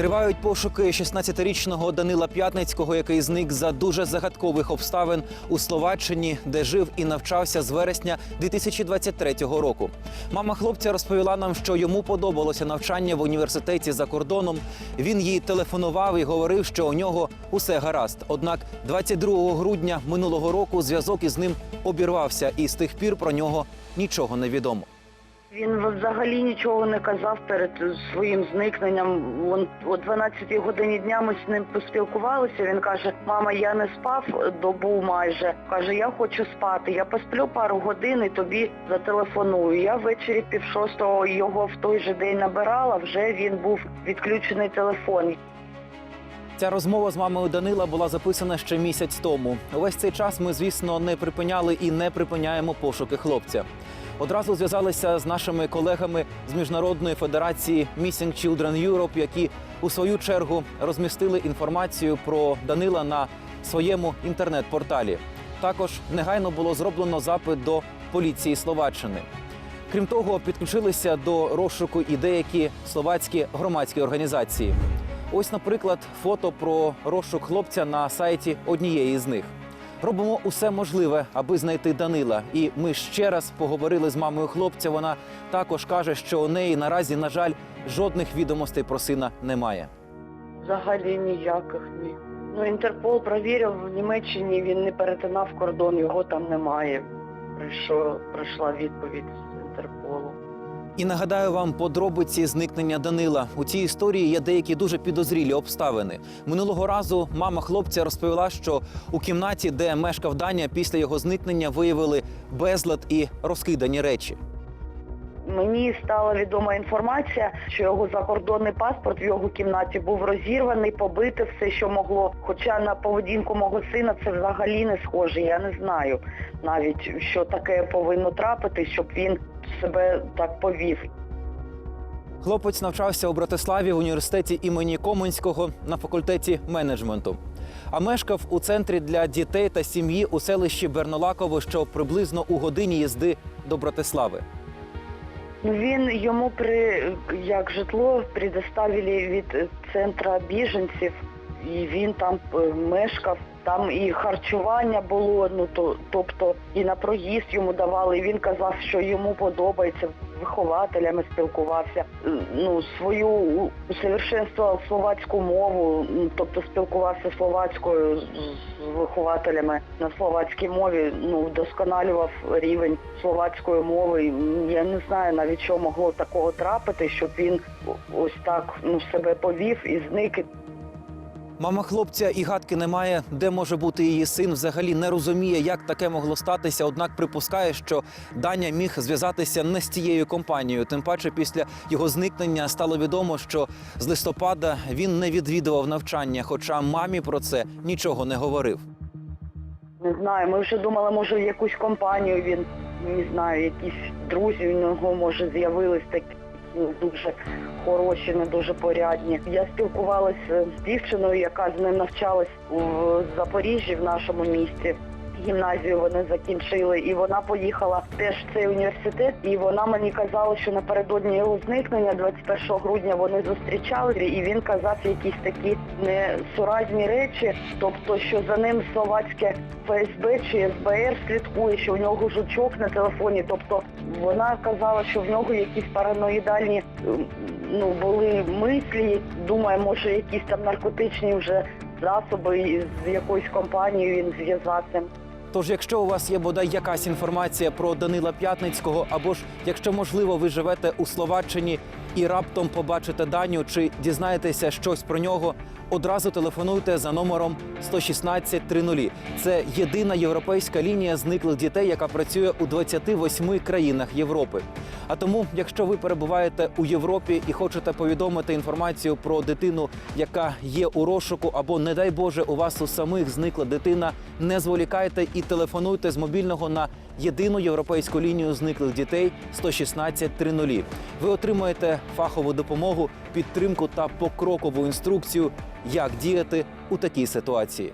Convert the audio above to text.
Тривають пошуки 16-річного Данила П'ятницького, який зник за дуже загадкових обставин у Словаччині, де жив і навчався з вересня 2023 року. Мама хлопця розповіла нам, що йому подобалося навчання в університеті за кордоном. Він їй телефонував і говорив, що у нього усе гаразд. Однак 22 грудня минулого року зв'язок із ним обірвався, і з тих пір про нього нічого не відомо. Він взагалі нічого не казав перед своїм зникненням. Вон о 12 годині дня ми з ним поспілкувалися. Він каже: Мама, я не спав добу майже. Каже, я хочу спати. Я посплю пару годин і тобі зателефоную. Я ввечері пів шостого його в той же день набирала. Вже він був відключений телефон. Ця розмова з мамою Данила була записана ще місяць тому. Увесь цей час ми, звісно, не припиняли і не припиняємо пошуки хлопця. Одразу зв'язалися з нашими колегами з міжнародної федерації Missing Children Europe, які у свою чергу розмістили інформацію про Данила на своєму інтернет-порталі. Також негайно було зроблено запит до поліції Словаччини. Крім того, підключилися до розшуку і деякі словацькі громадські організації. Ось, наприклад, фото про розшук хлопця на сайті однієї з них. Робимо усе можливе, аби знайти Данила. І ми ще раз поговорили з мамою хлопця. Вона також каже, що у неї наразі, на жаль, жодних відомостей про сина немає. Взагалі ніяких ні. Ну Інтерпол провірив в Німеччині. Він не перетинав кордон, його там немає. Прийшов, прийшла відповідь з Інтерполу. І нагадаю вам подробиці зникнення Данила. У цій історії є деякі дуже підозрілі обставини. Минулого разу мама хлопця розповіла, що у кімнаті, де мешкав Даня, після його зникнення виявили безлад і розкидані речі. Мені стала відома інформація, що його закордонний паспорт в його кімнаті був розірваний, побити все, що могло. Хоча на поведінку мого сина це взагалі не схоже. Я не знаю навіть, що таке повинно трапити, щоб він себе так повів. Хлопець навчався у Братиславі в університеті імені Комонського на факультеті менеджменту. А мешкав у центрі для дітей та сім'ї у селищі Бернолаково, що приблизно у годині їзди до Братислави. Він йому при як житло предоставили від центру біженців, і він там е, мешкав. Там і харчування було, ну то тобто і на проїзд йому давали. І він казав, що йому подобається вихователями спілкувався. Ну свою усовершенствував словацьку мову, тобто спілкувався словацькою з вихователями на словацькій мові. Ну вдосконалював рівень словацької мови. Я не знаю навіть що могло такого трапити, щоб він ось так ну себе повів і зник. Мама хлопця і гадки не має, де може бути її син. Взагалі не розуміє, як таке могло статися. Однак припускає, що Даня міг зв'язатися не з цією компанією. Тим паче, після його зникнення стало відомо, що з листопада він не відвідував навчання, хоча мамі про це нічого не говорив. Не знаю, ми вже думали, може якусь компанію він, не знаю, якісь друзі у нього може з'явились такі дуже хороші, не дуже порядні. Я спілкувалася з дівчиною, яка з ним навчалась у Запоріжжі в нашому місті. Гімназію вони закінчили, і вона поїхала теж в цей університет. І вона мені казала, що напередодні його зникнення, 21 грудня, вони зустрічалися, і він казав якісь такі несуразні речі, тобто, що за ним словацьке ФСБ чи СБР слідкує, що в нього жучок на телефоні. Тобто вона казала, що в нього якісь параноїдальні ем, ну були мислі. Думає, може, якісь там наркотичні вже засоби з якоюсь компанією він зв'язався. Тож, якщо у вас є бодай якась інформація про Данила П'ятницького, або ж якщо можливо ви живете у Словаччині і раптом побачите Даню чи дізнаєтеся щось про нього, одразу телефонуйте за номером 116 30. Це єдина європейська лінія зниклих дітей, яка працює у 28 країнах Європи. А тому, якщо ви перебуваєте у Європі і хочете повідомити інформацію про дитину, яка є у розшуку, або, не дай Боже, у вас у самих зникла дитина, не зволікайте і телефонуйте з мобільного на єдину європейську лінію зниклих дітей 116 30. Ви отримаєте фахову допомогу, підтримку та покрокову інструкцію, як діяти у такій ситуації.